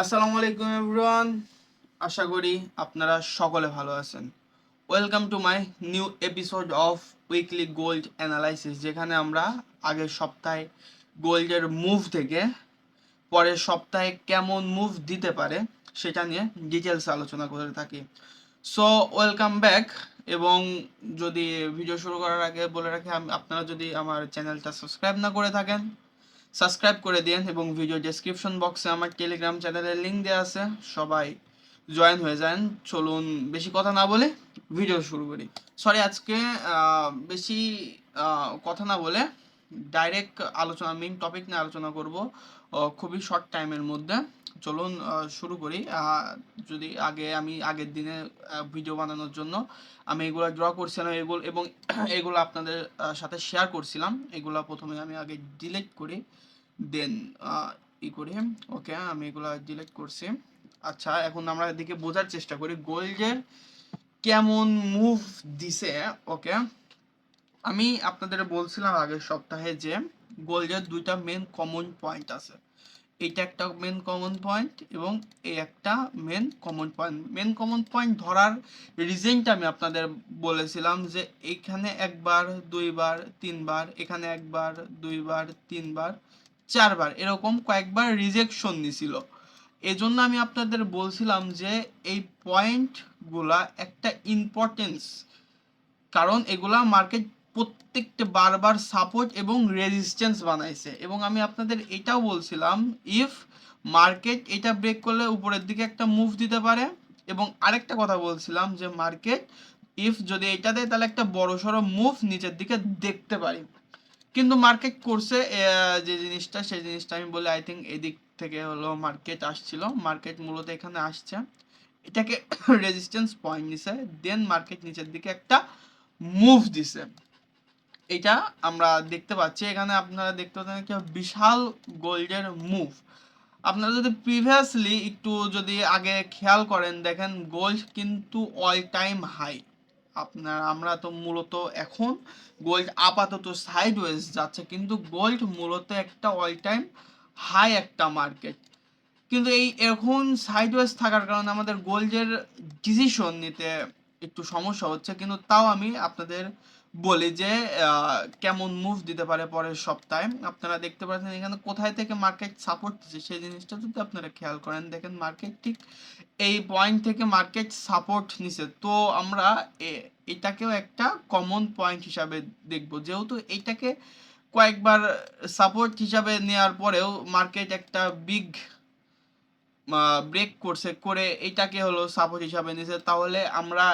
আসসালামু আলাইকুম এভরিওয়ান। আশা করি আপনারা সকলে ভালো আছেন। Welcome to my new episode of weekly gold analysis যেখানে আমরা আগের সপ্তাহে গোল্ডের মুভ থেকে পরের সপ্তাহে কেমন মুভ দিতে পারে সেটা নিয়ে ডিটেলস আলোচনা করে থাকি। সো ওয়েলকাম ব্যাক এবং যদি ভিডিও শুরু করার আগে বলে রাখি আপনারা যদি আমার চ্যানেলটা সাবস্ক্রাইব না করে থাকেন সাবস্ক্রাইব করে দিন এবং ভিডিও ডেসক্রিপশন বক্সে আমার টেলিগ্রাম চ্যানেলের লিঙ্ক দেওয়া আছে। সবাই জয়েন হয়ে যান। চলুন বেশি কথা না বলে ভিডিও শুরু করি। সরি আজকে বেশি কথা না বলে ডাইরেক্ট আলোচনা মেইন টপিক নিয়ে আলোচনা করব খুবই শর্ট টাইমের মধ্যে। চলুন শুরু করি। যদি আগে আমি আগের দিনে ভিডিও বানানোর জন্য আমি এগুলো ড্র করছিলাম এগুলো এবং এগুলো আপনাদের সাথে শেয়ার করছিলাম। এগুলো প্রথমে আমি আগে ডিলিট করি। দেন ই করি। ওকে, আমি এগুলো ডিলিট করছি। আচ্ছা এখন আমরা এদিকে বোঝার চেষ্টা করি। গোল্ডের কেমন মুভ দিছে, ওকে? আমি আপনাদের বলছিলাম আগের সপ্তাহে যে গোল্ডের দুইটা মেন কমন পয়েন্ট আছে। এইটা একটা মেন কমন পয়েন্ট এবং এই একটা main common point main common point ধরার রিজনটা আমি আপনাদের বলেছিলাম যে এখানে একবার, দুইবার, তিনবার, এখানে একবার, দুইবার, তিনবার। চারবার, এরকম কয়েকবার রিজেকশন নিছিল এজন্য আমি আপনাদের বলছিলাম যে, এই পয়েন্টগুলা একটা ইম্পর্টেন্স কারণ এগুলা মার্কেট প্রত্যেকটা বারবার সাপোর্ট এবং রেজিস্ট্যান্স বানাইছে। এবং আমি আপনাদের এটাও বলছিলাম ইফ মার্কেট এটা ব্রেক করলে উপরের দিকে একটা মুভ দিতে পারে। এবং আরেকটা কথা বলছিলাম যে মার্কেট ইফ যদি এটা দেয়, তাহলে একটা বড় সড়ো মুভ নিচের দিকে দেখতে পারি। কিন্তু মার্কেট করছে যে জিনিসটা, সেই জিনিসটা আমি বলি আই থিঙ্ক এদিক থেকে হলো মার্কেট আসছিল। মার্কেট মূলত এখানে আসছে। এটাকে রেজিস্ট্যান্স পয়েন্ট নিছে। দেন মার্কেট নিচের দিকে একটা মুভ দিছে। এটা আমরা দেখতে পাচ্ছি। এখানে আপনারা দেখতে পাচ্ছেন একটা বিশাল গোল্ডের মুভ আপনারা যদি প্রিভিয়াসলি একটু যদি আগে খেয়াল করেন, দেখেন গোল্ড কিন্তু অল টাইম হাই আপনার, আমরা তো মূলত এখন গোল্ড আপাতত সাইডওয়েজ যাচ্ছে, কিন্তু গোল্ড মূলত একটা অল টাইম হাই একটা মার্কেট কিন্তু এই এখন সাইড সাইডওয়েজ থাকার কারণে আমাদের গোল্ডের ডিসিশন নিতে একটু সমস্যা হচ্ছে, কিন্তু তাও আমি আপনাদের বলি যে কেমন মুভ দিতে পারে পরের সপ্তাহে। আপনারা দেখতে পাচ্ছেন এখানে কোথায় থেকে মার্কেট সাপোর্ট দিচ্ছে সেই জিনিসটা যদি আপনারা খেয়াল করেন, দেখেন মার্কেট ঠিক এই পয়েন্ট থেকে মার্কেট সাপোর্ট নিছে। তো আমরা এটাকেও একটা কমন পয়েন্ট হিসাবে দেখব। যেহেতু এইটাকে কয়েকবার সাপোর্ট হিসাবে নেওয়ার পরেও মার্কেট একটা বিগ ব্রেক করছে, করে এটাকে হলো সাপোর্ট হিসাবে নিছে। তাহলে আমরা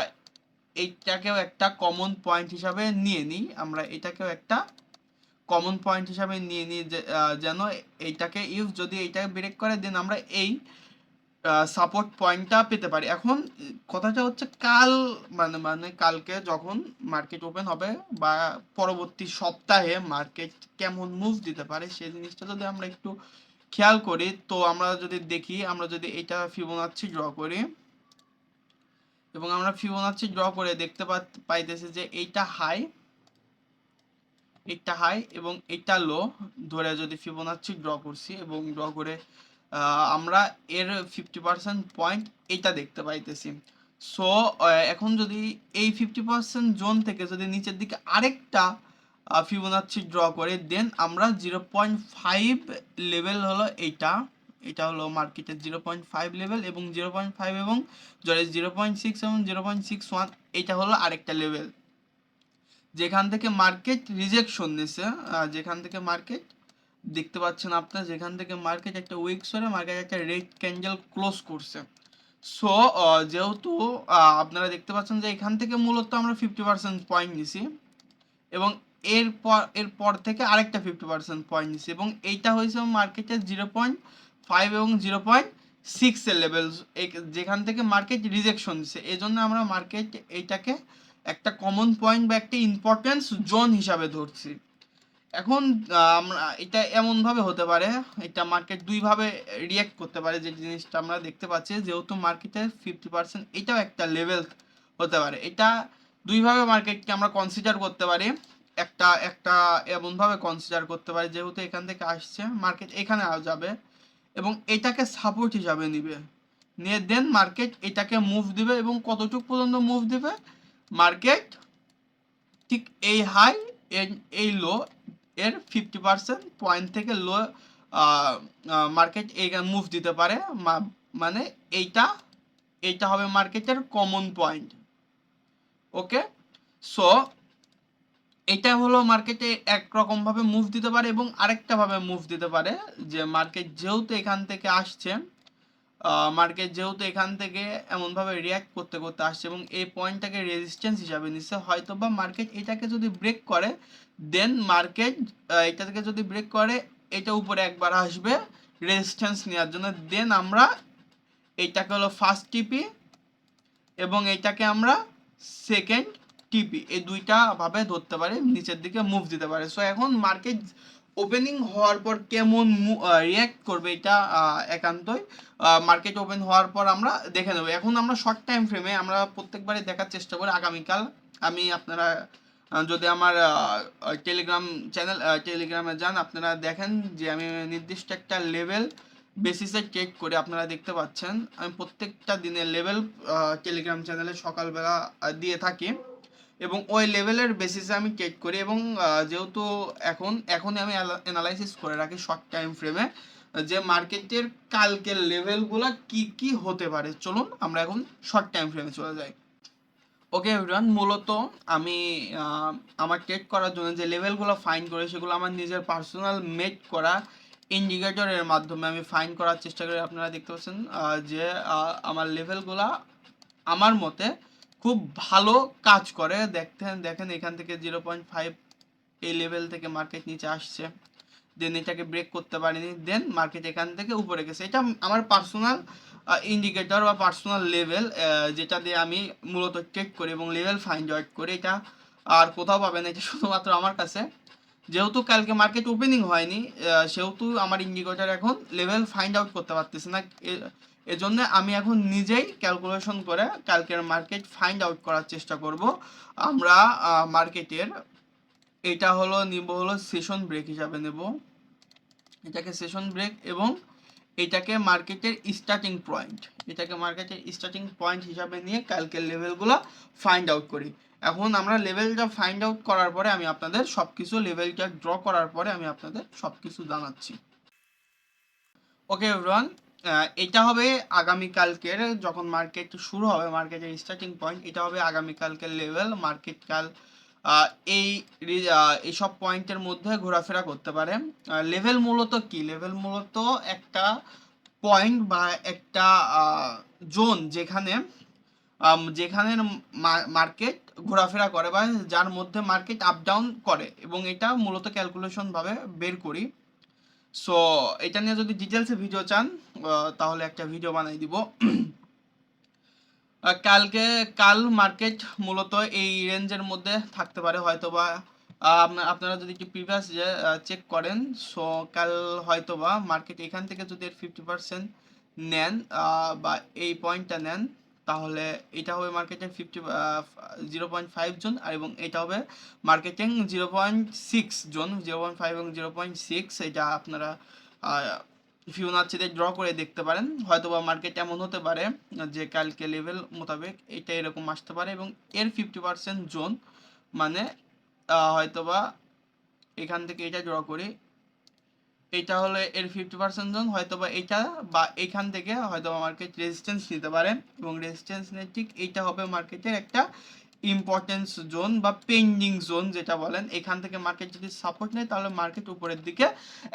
এইটাকেও একটা কমন পয়েন্ট হিসাবে নিয়ে নিই। আমরা এটাকেও একটা কমন পয়েন্ট হিসাবে নিয়ে নিই যেন এইটাকে ইউজ যদি এইটাকে ব্রেক করে দেন আমরা এই সাপোর্ট পয়েন্টটা পেতে পারি। এখন কথাটা হচ্ছে কাল মানে মানে কালকে যখন মার্কেট ওপেন হবে বা পরবর্তী সপ্তাহে মার্কেট কেমন মুভ দিতে পারে, সেই জিনিসটা যদি আমরা একটু খেয়াল করি, তো আমরা যদি দেখি, আমরা যদি এটা ফিবোনাচ্ছি ড্র করি এবং আমরা ফিবোনাচ্ছি ড্র করে দেখতে পাইতেছি যে এইটা হাই এইটা হাই এবং এইটা লো ধরে যদি ফিবোনাচ্ছি ড্র করছি এবং ড্র করে আমরা এর ফিফটি পার্সেন্ট পয়েন্ট এইটা দেখতে পাইতেছি। সো এখন যদি এই ফিফটি পার্সেন্ট জোন থেকে যদি নিচের দিকে আরেকটা ফিবোনাচ্ছি ড্র করে দেন আমরা জিরো পয়েন্ট ফাইভ লেভেল হলো এইটা। এটা হলো মার্কেটের জিরো পয়েন্ট ফাইভ লেভেল এবং জিরো পয়েন্ট ফাইভ এবং জলের জিরো পয়েন্ট সিক্স এবং জিরো পয়েন্ট সিক্স ওয়ান এটা হলো আরেকটা লেভেল যেখান থেকে মার্কেট রিজেকশন নিছে যেখান থেকে মার্কেট দেখতে পাচ্ছেন আপনারা, যেখান থেকে মার্কেট একটা উইক সরে মার্কেট একটা রেড ক্যান্ডেল ক্লোজ করছে। সো যেহেতু আপনারা দেখতে পাচ্ছেন যে এখান থেকে মূলত আমরা ফিফটি পার্সেন্ট পয়েন্ট নিছি এবং এরপর এরপর থেকে আরেকটা ফিফটি পার্সেন্ট পয়েন্ট নিছি এবং এইটা হয়েছে মার্কেটের জিরো পয়েন্ট ফাইভ এবং জিরো পয়েন্ট সিক্সের লেভেল যেখান থেকে মার্কেট রিজেকশন দিচ্ছে এই জন্য আমরা মার্কেট এইটাকে একটা কমন পয়েন্ট বা একটা ইম্পর্টেন্স জোন হিসাবে ধরছি। এখন আমরা, এটা এমনভাবে হতে পারে, এটা মার্কেট দুইভাবে রিয়াক্ট করতে পারে, যে জিনিসটা আমরা দেখতে পাচ্ছি, যেহেতু মার্কেটের ফিফটি পার্সেন্ট এটাও একটা লেভেল হতে পারে। এটা দুইভাবে মার্কেটকে আমরা কনসিডার করতে পারি। একটা একটা এমনভাবে কনসিডার করতে পারি, যেহেতু এখান থেকে আসছে মার্কেট এখানে যাবে। এবং এটাকে সাপোর্ট হিসাবে নিবে। নিয়ে দেন মার্কেট এটাকে মুভ দিবে এবং কতটুকু পর্যন্ত মুভ দিবে? মার্কেট ঠিক এই হাই এই লো এর ফিফটি পার্সেন্ট পয়েন্ট থেকে লো মার্কেট এই মুভ দিতে পারে। মানে এইটা এইটা হবে মার্কেটের কমন পয়েন্ট ওকে সো এটা হলো মার্কেটে একরকমভাবে মুভ দিতে পারে এবং আরেকটা ভাবে মুভ দিতে পারে। যে মার্কেট যেহেতু এখান থেকে আসছে মার্কেট যেহেতু এখান থেকে এমনভাবে রিয়াক্ট করতে করতে আসছে এবং এই পয়েন্টটাকে রেজিস্ট্যান্স হিসাবে নিচ্ছে হয়তো বা মার্কেট এটাকে যদি ব্রেক করে দেন মার্কেট এটা থেকে যদি ব্রেক করে, এটা উপরে একবার আসবে রেজিস্ট্যান্স নেওয়ার জন্য। দেন আমরা এইটাকে হলো ফার্স্ট টিপি এবং এইটাকে আমরা সেকেন্ড টিপি, এই দুইটা ভাবে ধরতে পারে, নিচের দিকে মুভ দিতে পারে। সো এখন মার্কেট ওপেনিং হওয়ার পর কেমন রিয়াক্ট করবে এটা একান্তই মার্কেট ওপেন হওয়ার পর আমরা দেখে নেব। এখন আমরা শর্ট টাইম ফ্রেমে আমরা প্রত্যেকবারই দেখার চেষ্টা করি আগামীকাল। আমি আপনারা যদি আমার টেলিগ্রাম চ্যানেল টেলিগ্রামে যান, আপনারা দেখেন যে আমি নির্দিষ্ট একটা লেভেল বেসিসে চেক করে আপনারা দেখতে পাচ্ছেন। আমি প্রত্যেকটা দিনের লেভেল টেলিগ্রাম চ্যানেলে সকালবেলা দিয়ে থাকি। এবং ওই লেভেলের বেসিসে আমি চেক করি এবং যেহেতু এখন, এখনই আমি অ্যানালাইসিস করে রাখি শর্ট টাইম ফ্রেমে যে মার্কেটের কালকের লেভেলগুলো কি কি হতে পারে। চলুন আমরা এখন শর্ট টাইম ফ্রেমে চলে যাই। ওকে এভরিওয়ান মূলত আমি আমার ট্রেড করার জন্য যে লেভেলগুলো ফাইন করে, সেগুলো আমার নিজের পার্সোনাল মেড করা ইন্ডিকেটরের মাধ্যমে আমি ফাইন করার চেষ্টা করি। আপনারা দেখতে পাচ্ছেন যে আমার লেভেলগুলা আমার মতে খুব ভালো কাজ করে। দেখতেন, দেখেন এখান থেকে জিরো পয়েন্ট ফাইভ এই লেভেল থেকে মার্কেট নিচে আসছে। দেন এটাকে ব্রেক করতে পারিনি। দেন মার্কেট এখান থেকে উপরে গেছে। এটা আমার পার্সোনাল ইন্ডিকেটর বা পার্সোনাল লেভেল যেটা দিয়ে আমি মূলত চেক করি এবং লেভেল ফাইন্ড আউট করি। এটা আর কোথাও পাবেন এটা শুধুমাত্র আমার কাছে। যেহেতু কালকে মার্কেট ওপেনিং হয়নি সেহেতু আমার ইন্ডিকেটর এখন লেভেল ফাইন্ড আউট করতে পারতেছে না। এজন্য আমি এখন নিজেই ক্যালকুলেশন করে কালকের মার্কেট ফাইন্ড আউট করার চেষ্টা করব। আমরা মার্কেটের এটা হলো, নিব হলো সেশন ব্রেক হিসাবে নেব। এটাকে সেশন ব্রেক এবং এটাকে মার্কেটের স্টার্টিং পয়েন্ট এটাকে মার্কেটের স্টার্টিং পয়েন্ট হিসাবে নিয়ে কালকের লেভেলগুলো ফাইন্ড আউট করি। এখন আমরা লেভেলটা ফাইন্ড আউট করার পরে আমি আপনাদের সব কিছু লেভেলটা ড্র করার পরে আমি আপনাদের সব কিছু জানাচ্ছি। ওকে এভরিওয়ান এটা হবে আগামীকালকের, যখন মার্কেট শুরু হবে মার্কেটের স্টার্টিং পয়েন্ট এটা হবে আগামীকালকের লেভেল মার্কেট কাল এই এইসব পয়েন্টের মধ্যে ঘোরাফেরা করতে পারে। লেভেল মূলত কি? লেভেল মূলত একটা পয়েন্ট বা একটা জোন যেখানে যেখানে মার্কেট ঘোরাফেরা করে বা যার মধ্যে মার্কেট আপ ডাউন করে এবং এটা মূলত ক্যালকুলেশনভাবে বের করি। সো এটা নিয়ে যদি ডিটেলসে ভিডিও চান তাহলে একটা ভিডিও বানাই দিব। কালকে কাল মার্কেট মূলত এই রেঞ্জের মধ্যে থাকতে পারে হয়তো বা আপনারা যদি একটু প্রিভিয়াস চেক করেন সো কাল হয়তো বা মার্কেট এখান থেকে যদি ফিফটি পার্সেন্ট নেন বা এই পয়েন্টটা নেন তাহলে এটা হবে marketing fifty zero point five zone আর এবং এটা হবে marketing zero point six zone zero point five এবং জিরো পয়েন্ট সিক্স এটা আপনারা ফিউনাচিতে ড্র করে দেখতে পারেন। হয়তো বা মার্কেট এমন হতে পারে যে কালকে লেভেল মোতাবেক এটা এরকম আসতে পারে এবং এর ফিফটি পার্সেন্ট জোন মানে হয়তোবা এখান থেকে এটা ড্র করি এটা হলে এর ফিফটি পার্সেন্ট জোন হয়তো বা এটা বা এখান থেকে হয়তো মার্কেট রেজিস্ট্যান্স নিতে পারে এবং রেজিস্ট্যান্স নিয়ে ঠিক এইটা হবে মার্কেটের একটা ইম্পর্টেন্স জোন বা পেন্ডিং জোন যেটা বলেন। এখান থেকে মার্কেট যদি সাপোর্ট নেয় তাহলে মার্কেট উপরের দিকে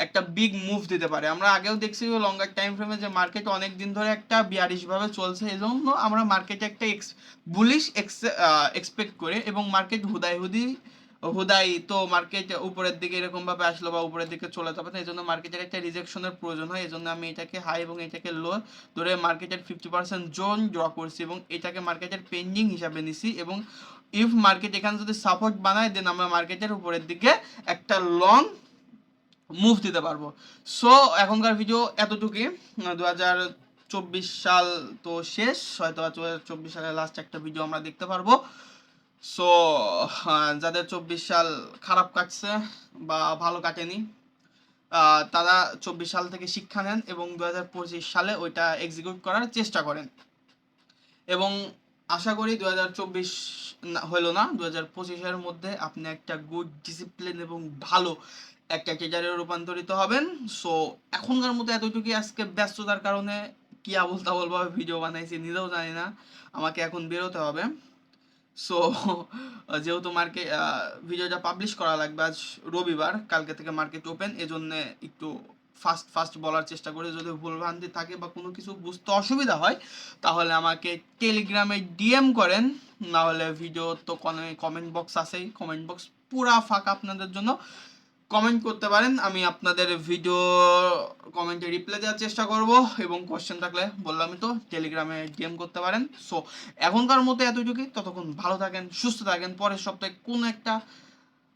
একটা বিগ মুভ দিতে পারে। আমরা আগেও দেখছি লঙ্গার টাইম ফ্রেমে যে মার্কেট অনেক দিন ধরে একটা বিয়ারিশভাবে চলছে এই জন্য আমরা মার্কেটে একটা এক্স বুলিশ এক্স এক্সপেক্ট করে এবং মার্কেট হুদাই হুদি হুদাই, তো মার্কেট উপরের দিকে এরকম ভাবে আসলো বা উপরের দিকে চলে যাবে এই জন্য মার্কেটের একটা রিজেকশনের প্রয়োজন হয়, এই জন্য আমি এটাকে হাই এবং এটাকে লো ধরে মার্কেটের ফিফটি পার্সেন্ট জোন ড্র করছি এবং এটাকে মার্কেটের পেন্ডিং হিসাবে নিছি এবং ইফ মার্কেট এখানে যদি সাপোর্ট বানায় দেন আমরা মার্কেটের উপরের দিকে একটা লং মুভ দিতে পারব। সো এখনকার ভিডিও এতটুকুই। দু হাজার চব্বিশ সাল তো শেষ হয়তো চব্বিশ সালের লাস্ট একটা ভিডিও আমরা দেখতে পারব। সো যাদের চব্বিশ সাল খারাপ কাটছে বা ভালো কাটেনি তারা চব্বিশ সাল থেকে শিক্ষা নেন এবং দু হাজার পঁচিশ সালে ওইটা এক্সিকিউট করার চেষ্টা করেন। এবং আশা করি দু হাজার চব্বিশ হলো না দু হাজার পঁচিশের মধ্যে আপনি একটা গুড ডিসিপ্লিন এবং ভালো একটা টিচারে রূপান্তরিত হবেন। সো এখনকার মতো এতটুকুই। আজকে ব্যস্ততার কারণে কি আবল তাবল ভাবে ভিডিও বানাইছি নিজেও জানি না। আমাকে এখন বেরোতে হবে। সো যেহেতু মার্কে ভিডিওটা পাবলিশ করা লাগবে আজ রবিবার, কালকে থেকে মার্কেট ওপেন এজন্য একটু ফাস্ট ফাস্ট বলার চেষ্টা করে। যদি ভুলভ্রান্তি থাকে বা কোনো কিছু বুঝতে অসুবিধা হয়, তাহলে আমাকে টেলিগ্রামে ডিএম করেন। নাহলে ভিডিও তো কমেন্ট বক্স আছেই। কমেন্ট বক্স পুরা ফাঁকা আপনাদের জন্য। কমেন্ট করতে পারেন, আমি আপনাদের ভিডিও কমেন্টে রিপ্লাই দেওয়ার চেষ্টা করব এবং কোশ্চেন থাকলে বললামই তো টেলিগ্রামে ডিএম করতে পারেন। সো এখনকার মতো এতটুকুই, ততক্ষণ ভালো থাকেন, সুস্থ থাকেন, পরের সপ্তাহে কোন একটা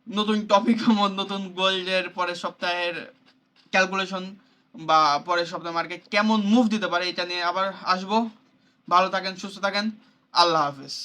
নতুন টপিক নতুন গোল্ডের পরের সপ্তাহের ক্যালকুলেশন বা পরের সপ্তাহে মার্কেট কেমন মুভ দিতে পারে, এটা নিয়ে আবার আসব। ভালো থাকেন, সুস্থ থাকেন, আল্লাহ হাফিজ।